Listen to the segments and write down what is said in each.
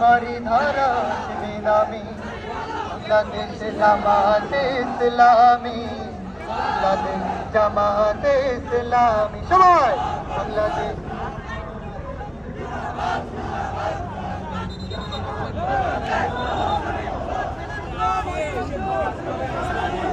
বাড়ি ধরা বিনামি বাংলাদেশ জামাতে ইসলামী বাংলাদেশ জামাতে ইসলামী সবাই বাংলাদেশ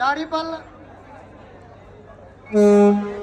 दाढ़ी पल हम्म।